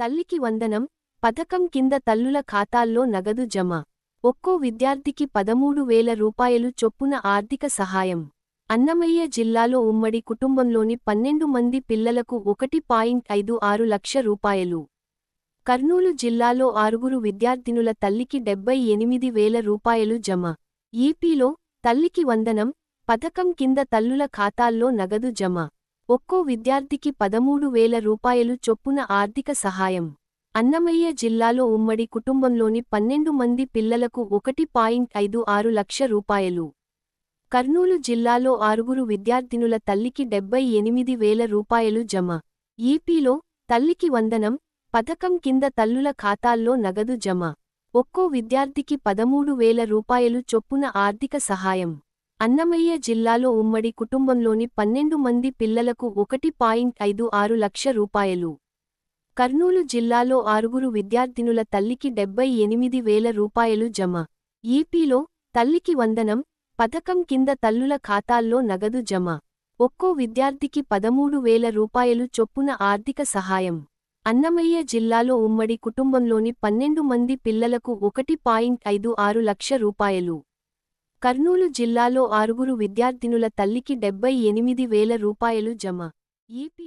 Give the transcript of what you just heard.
తల్లికి వందనం పథకం కింద తల్లుల ఖాతాల్లో నగదు జమ. ఒక్కో విద్యార్థికి పదమూడు వేల రూపాయలు చొప్పున ఆర్థిక సహాయం. అన్నమయ్య జిల్లాలో ఉమ్మడి కుటుంబంలోని పన్నెండు మంది పిల్లలకు ఒకటి పాయింట్ ఐదు ఆరు లక్ష రూపాయలు. కర్నూలు జిల్లాలో ఆరుగురు విద్యార్థినుల తల్లికి డెబ్బై ఎనిమిది వేల రూపాయలు జమ. ఏపీలో తల్లికి వందనం పథకం కింద తల్లుల ఖాతాల్లో నగదు జమ. ఒక్కో విద్యార్థికి పదమూడు వేల రూపాయలు చొప్పున ఆర్థిక సహాయం. అన్నమయ్య జిల్లాలో ఉమ్మడి కుటుంబంలోని పన్నెండు మంది పిల్లలకు ఒకటి పాయింట్ ఐదు ఆరు లక్ష రూపాయలు. కర్నూలు జిల్లాలో ఆరుగురు విద్యార్థినుల తల్లికి డెబ్బై ఎనిమిది వేల రూపాయలు జమ. ఏపీలో తల్లికి వందనం పథకం కింద తల్లుల ఖాతాల్లో నగదు జమ. ఒక్కో విద్యార్థికి పదమూడు వేల రూపాయలు చొప్పున ఆర్థిక సహాయం. అన్నమయ్య జిల్లాలో ఉమ్మడి కుటుంబంలోని పన్నెండు మంది పిల్లలకు ఒకటి పాయింట్ ఐదు ఆరు లక్ష రూపాయలు. కర్నూలు జిల్లాలో ఆరుగురు విద్యార్థినుల తల్లికి డెబ్బై ఎనిమిది వేల రూపాయలు జమ. ఏపీలో తల్లికి వందనం పథకం కింద తల్లుల ఖాతాల్లో నగదు జమ. ఒక్కో విద్యార్థికి పదమూడు వేల రూపాయలు చొప్పున ఆర్థిక సహాయం. అన్నమయ్య జిల్లాలో ఉమ్మడి కుటుంబంలోని పన్నెండు మంది పిల్లలకు ఒకటి పాయింట్ ఐదు ఆరు లక్ష రూపాయలు. కర్నూలు జిల్లాలో ఆరుగురు విద్యార్థినుల తల్లికి డెబ్బై ఎనిమిది వేల రూపాయలు జమ. ఏపీలో